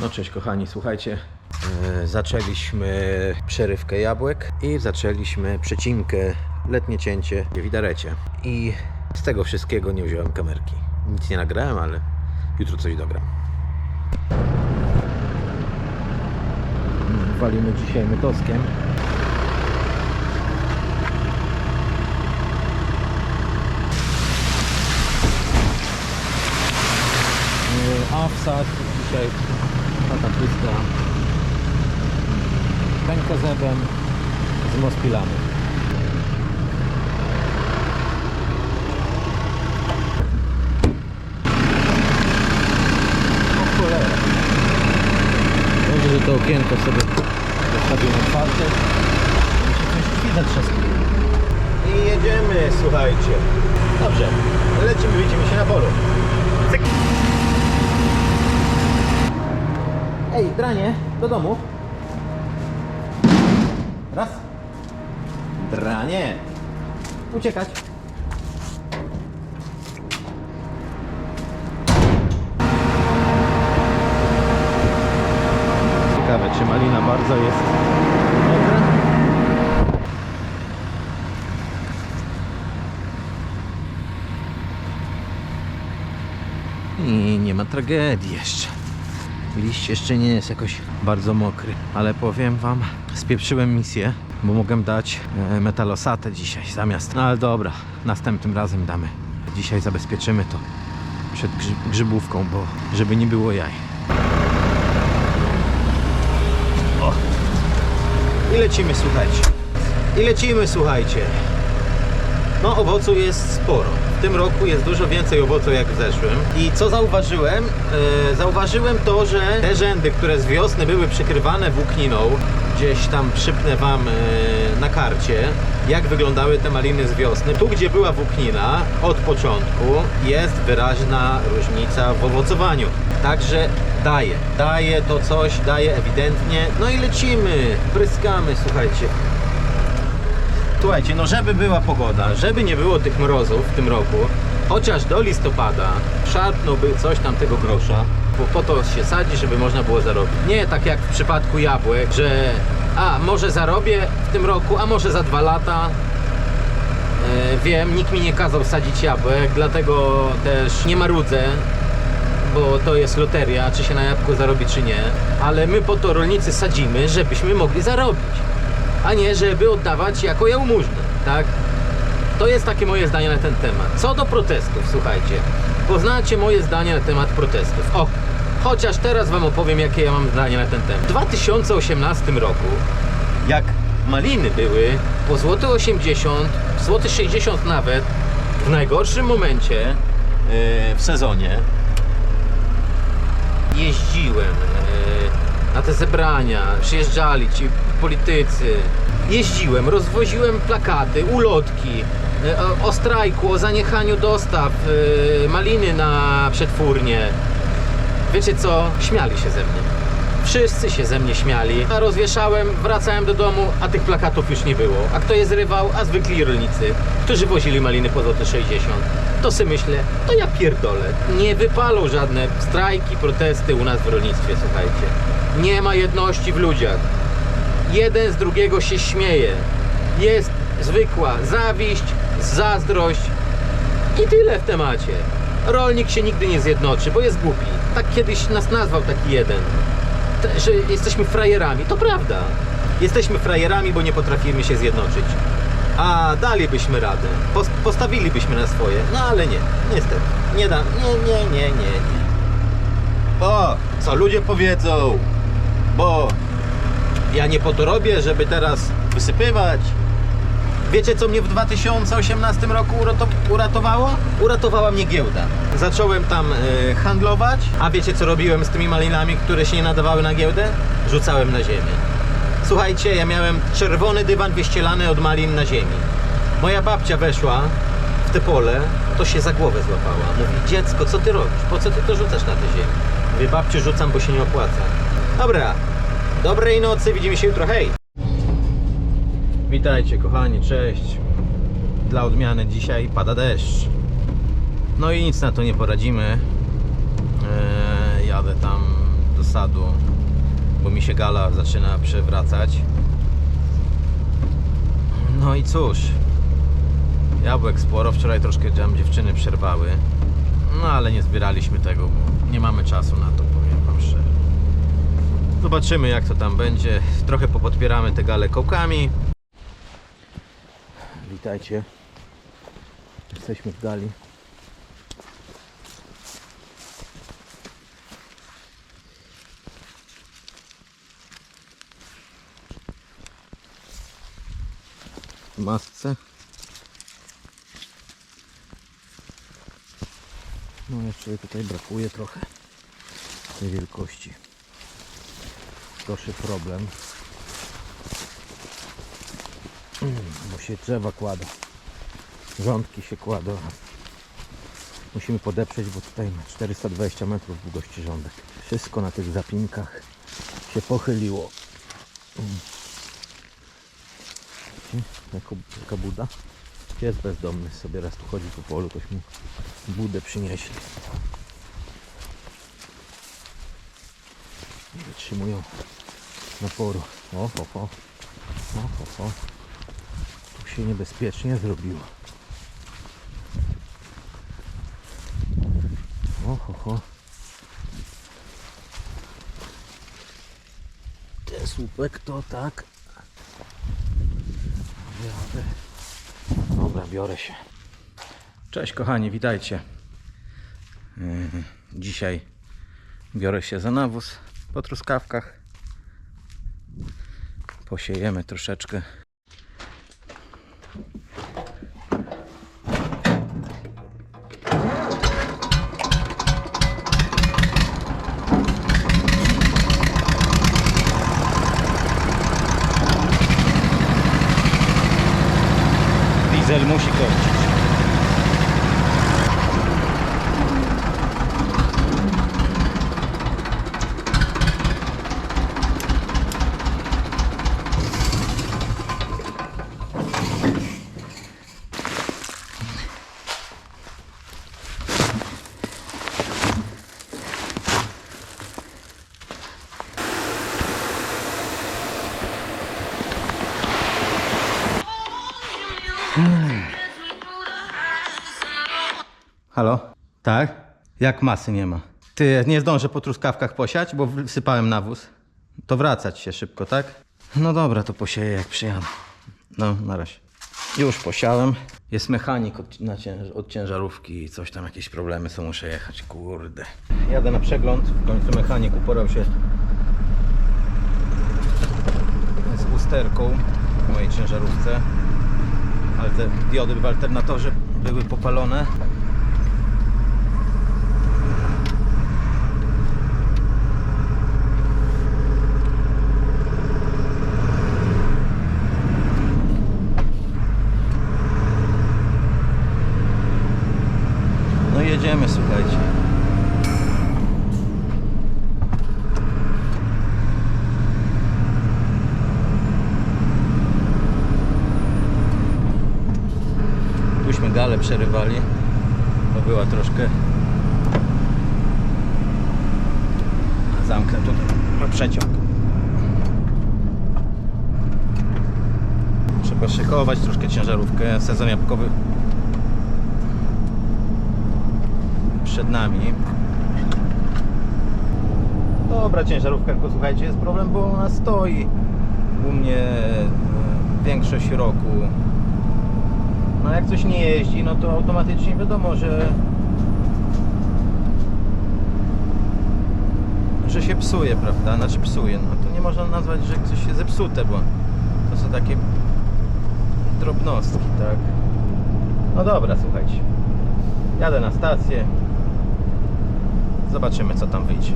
No cześć kochani, słuchajcie. e, Zaczęliśmy przerywkę jabłek i zaczęliśmy przecinkę, letnie cięcie w widarecie. I z tego wszystkiego nie wziąłem kamerki. Nic nie nagrałem, ale jutro coś dogram. Walimy dzisiaj mytoskiem. A wsad dzisiaj tata pyska pękozebem z mospilami. O cholera. Dobrze, że to okienko sobie zostawiłem otwarte. Drzwi zatrzaskały. I jedziemy, słuchajcie. Dobrze, lecimy, widzimy się na polu. Cyk. Ej, dranie, do domu. Raz. Dranie. Uciekać. Ciekawe, czy malina bardzo jest? I nie ma tragedii jeszcze. Liść jeszcze nie jest jakoś bardzo mokry, ale powiem wam, spieprzyłem misję, bo mogłem dać e, metalosatę dzisiaj zamiast. No ale dobra, następnym razem damy. Dzisiaj zabezpieczymy to przed grzy- grzybówką, bo żeby nie było jaj. O. I lecimy, słuchajcie. I lecimy, słuchajcie. No owocu jest sporo. W tym roku jest dużo więcej owocu jak w zeszłym. I co zauważyłem? E, zauważyłem to, że te rzędy, które z wiosny były przykrywane włókniną, gdzieś tam przypnę Wam e, na karcie, jak wyglądały te maliny z wiosny. Tu, gdzie była włóknina od początku, jest wyraźna różnica w owocowaniu. Także daje, daje to coś, daje ewidentnie. No i lecimy, pryskamy, słuchajcie. Słuchajcie, no żeby była pogoda, żeby nie było tych mrozów w tym roku, chociaż do listopada szarpnąłby coś tam tego grosza, bo po to się sadzi, żeby można było zarobić. Nie tak jak w przypadku jabłek, że a może zarobię w tym roku, a może za dwa lata. E, wiem, nikt mi nie kazał sadzić jabłek, dlatego też nie marudzę, bo to jest loteria, czy się na jabłku zarobi, czy nie. Ale my po to rolnicy sadzimy, żebyśmy mogli zarobić a nie żeby oddawać jako jałmużnę, tak? To jest takie moje zdanie na ten temat. Co do protestów, słuchajcie, poznacie moje zdanie na temat protestów. O, chociaż teraz wam opowiem, jakie ja mam zdanie na ten temat. W 2018 roku, jak maliny były po złoty 80, złoty 60 nawet, w najgorszym momencie yy, w sezonie, jeździłem na te zebrania, przyjeżdżali ci politycy. Jeździłem, rozwoziłem plakaty, ulotki e, o, o strajku, o zaniechaniu dostaw e, maliny na przetwórnie. Wiecie co? Śmiali się ze mnie. Wszyscy się ze mnie śmiali. A rozwieszałem, wracałem do domu, a tych plakatów już nie było. A kto je zrywał? A zwykli rolnicy, którzy wozili maliny po złote 60. To sobie myślę, to ja pierdolę. Nie wypalą żadne strajki, protesty u nas w rolnictwie, słuchajcie. Nie ma jedności w ludziach. Jeden z drugiego się śmieje. Jest zwykła zawiść, zazdrość, i tyle w temacie. Rolnik się nigdy nie zjednoczy, bo jest głupi. Tak kiedyś nas nazwał taki jeden. Te, że jesteśmy frajerami. To prawda. Jesteśmy frajerami, bo nie potrafimy się zjednoczyć. A dalibyśmy radę. Pos- postawilibyśmy na swoje. No ale nie. Niestety. Nie dam. Nie, nie, nie, nie, nie. O, co ludzie powiedzą? Bo ja nie po to robię, żeby teraz wysypywać, Wiecie, co mnie w 2018 roku urato- uratowało? Uratowała mnie giełda. Zacząłem tam e, handlować, a wiecie, co robiłem z tymi malinami, które się nie nadawały na giełdę? Rzucałem na ziemię. Słuchajcie, ja miałem czerwony dywan wyścielany od malin na ziemi. Moja babcia weszła w te pole, to się za głowę złapała. Mówi, dziecko, co ty robisz? Po co ty to rzucasz na tę ziemię? Mówię, babciu, rzucam, bo się nie opłaca. Dobra, dobrej nocy, widzimy się jutro, hej! Witajcie kochani, cześć. Dla odmiany dzisiaj pada deszcz. No i nic na to nie poradzimy. Eee, jadę tam do sadu, bo mi się gala zaczyna przewracać. No i cóż, jabłek sporo. Wczoraj troszkę tam dziewczyny przerwały. No ale nie zbieraliśmy tego, bo nie mamy czasu na to, powiem wam szczerze. Zobaczymy jak to tam będzie. Trochę popodpieramy te gale kołkami. Witajcie. Jesteśmy w gali. Masce. No jeszcze tutaj brakuje trochę tej wielkości. Proszę problem. Bo się drzewa kłada. Rządki się kładą. Musimy podeprzeć, bo tutaj ma 420 metrów długości rządek. Wszystko na tych zapinkach się pochyliło. Mm. Jako, jaka buda. Pies bezdomny sobie raz tu chodzi po polu, tośmy budę przynieśli. Wytrzymują naporu. O, o, o. O, o, o. Tu się niebezpiecznie zrobiło. O, ho, ho. Ten słupek to tak. Biorę. Dobra, biorę się. Cześć kochani, witajcie. Yy, Dzisiaj biorę się za nawóz po truskawkach. Posiejemy troszeczkę. Halo? Tak? Jak masy nie ma? Ty, nie zdążę po truskawkach posiać, bo wsypałem nawóz. To wracać się szybko, tak? No dobra, to posieję jak przyjadę. No, na razie. Już posiałem. Jest mechanik od, na cięż, od ciężarówki i coś tam, jakieś problemy są, muszę jechać, kurde. Jadę na przegląd, w końcu mechanik uporał się z usterką w mojej ciężarówce. Ale te diody w alternatorze były popalone. No jedziemy, słuchajcie. Tuśmy galę przerywali, bo była troszkę zamknę tutaj na przeciąg. Trzeba szykować troszkę ciężarówkę, sezon jabłkowy przed nami. Dobra ciężarówka, tylko słuchajcie, jest problem, bo ona stoi u mnie e, większość roku. No jak coś nie jeździ, no to automatycznie wiadomo, że że się psuje, prawda? Znaczy psuje, no to nie można nazwać, że coś jest zepsute, bo to są takie drobnostki, tak? No dobra, słuchajcie. Jadę na stację. Zobaczymy co tam wyjdzie.